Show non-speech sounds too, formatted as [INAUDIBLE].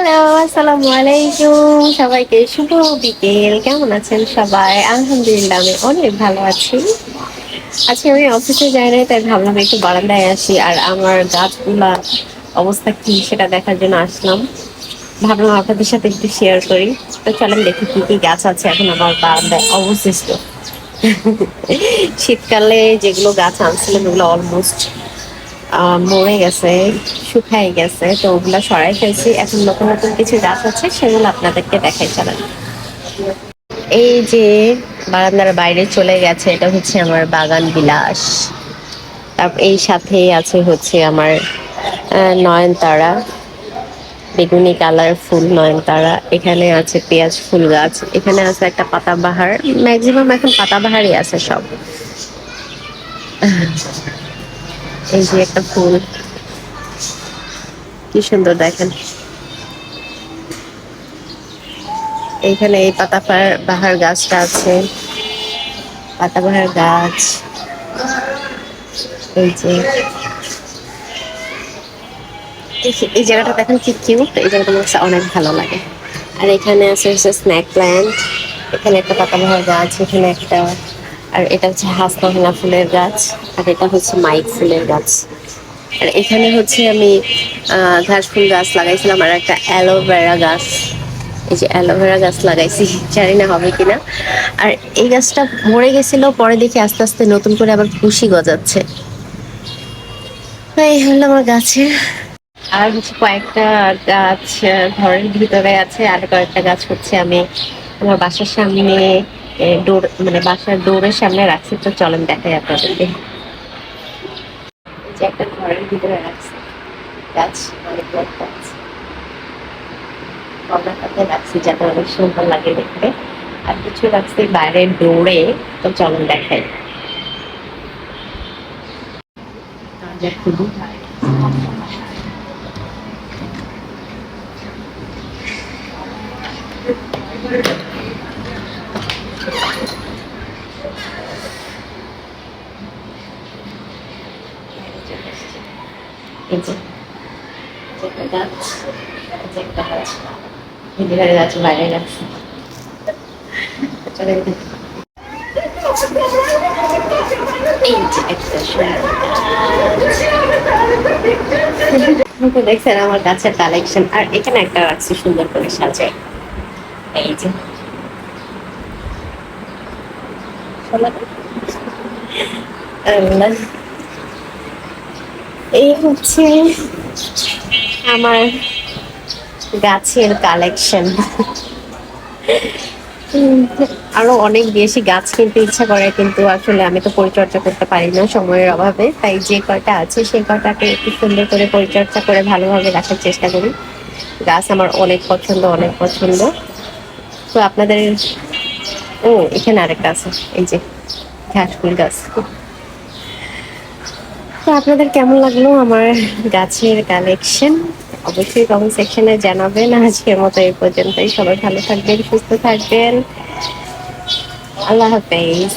Hello আসসালামু আলাইকুম সবাইকে শুভ বিকেল। কেমন আছেন সবাই? আলহামদুলিল্লাহ, আমি অনেক ভালো আছি। আজকে আমি অফিসে যাই নাই, তাই ভাবলাম একটু বারান্দায় আসি। আর আমার গাছগুলা অবস্থা কি সেটা দেখার জন্য আসলাম। ভাবলাম আপনাদের সাথে একটু শেয়ার করি। তো চলেন দেখি কি কি গাছ আছে এখন আমার বারান্দায় অবশিষ্ট। [LAUGHS] শীতকালে যেগুলো গাছ আনছিলাম ওগুলো অলমোস্ট মরে গেছে শুকাই গেছে। তো ওগুলা সরাই ফেলছি। এখন নতুন নতুন কিছু গাছ আছে, সেগুলো আপনাদেরকে দেখাই চলেন। এই যে বারান্দার বাইরে চলে গেছে, এটা হচ্ছে আমার বাগান বিলাস। তারপর এই সাথে আছে হচ্ছে আমার নয়নতারা। বেগুনি কালার ফুল নয়নতারা। এখানে আছে পেঁয়াজ ফুল গাছ। এখানে আছে একটা পাতাবাহার ম্যাক্সিমাম এখন পাতাবাহারই আছে সব। এই যে একটা ফুল। কি সুন্দর দেখেন। এইখানে এই পাতা ফা- বাহার গাছটা আছে। পাতাবাহার গাছ। এই যে। এই- জায়গাটা দেখেন কি কিউট এই জায়গাটা আমার অনেক ভালো লাগে। আর এখানে আছে হচ্ছে স্ন্যাক প্ল্যান্ট এখানে একটা পাতাবাহার গাছ, এখানে একটা আর এটা হচ্ছে হাসনাহিনা ফুলের গাছ, আর এটা হচ্ছে মাইক ফুলের গাছ। আর এখানে হচ্ছে আমি ঘাস ফুল গাছ লাগাইছিলাম, আর একটা অ্যালোভেরা গাছ। এই যে অ্যালোভেরা গাছ লাগাইছি, [LAUGHS] জানি না হবে কিনা। আর এই গাছটা মরে গেছিল, পরে দেখি আস্তে আস্তে নতুন করে আবার খুশি গজাচ্ছে। এই হলো আমার গাছের। আর হচ্ছে কয়েকটা গাছ ঘরের ভিতরে আছে, আর কয়েকটা গাছ হচ্ছে আমি আমার বাসার সামনে ডোর মানে বাসার ডোরের সামনে রাখছি, তো চলেন দেখাই আপনাদেরকে। একটা ঘরের ভিতরে রাখছি। গাছ, অনেক বড় গাছ। কর্নারটাতে রাখছি যাতে অনেক সুন্দর লাগে দেখতে। আর কিছু রাখছি বাইরের ডোরে তো চলেন দেখাই। দেখছেন আমার গাছের কালেকশন আর এখানে একটা রাখছি সুন্দর করে সাজায়। এই যে। আল্লাহ। এই হচ্ছে আমার গাছের কালেকশন আরও অনেক বেশি গাছ কিনতে ইচ্ছা করে, কিন্তু আসলে আমি তো পরিচর্যা করতে পারি না সময়ের অভাবে। তাই যে কয়টা আছে, সেই কয়টাকে একটু সুন্দর করে পরিচর্যা করে ভালোভাবে রাখার চেষ্টা করি। গাছ আমার অনেক পছন্দ অনেক পছন্দ। তো আপনাদের ও, এখানে আরেকটা আছে। এই যে ঘাস ফুল গাছ। তো আপনাদের কেমন লাগল আমার গাছের কালেকশন অবশ্যই কমেন্ট সেকশনে জানাবেন। আজকের মতো এই পর্যন্তই। সবাই ভালো থাকবেন, সুস্থ থাকবেন। আল্লাহ হাফেজ।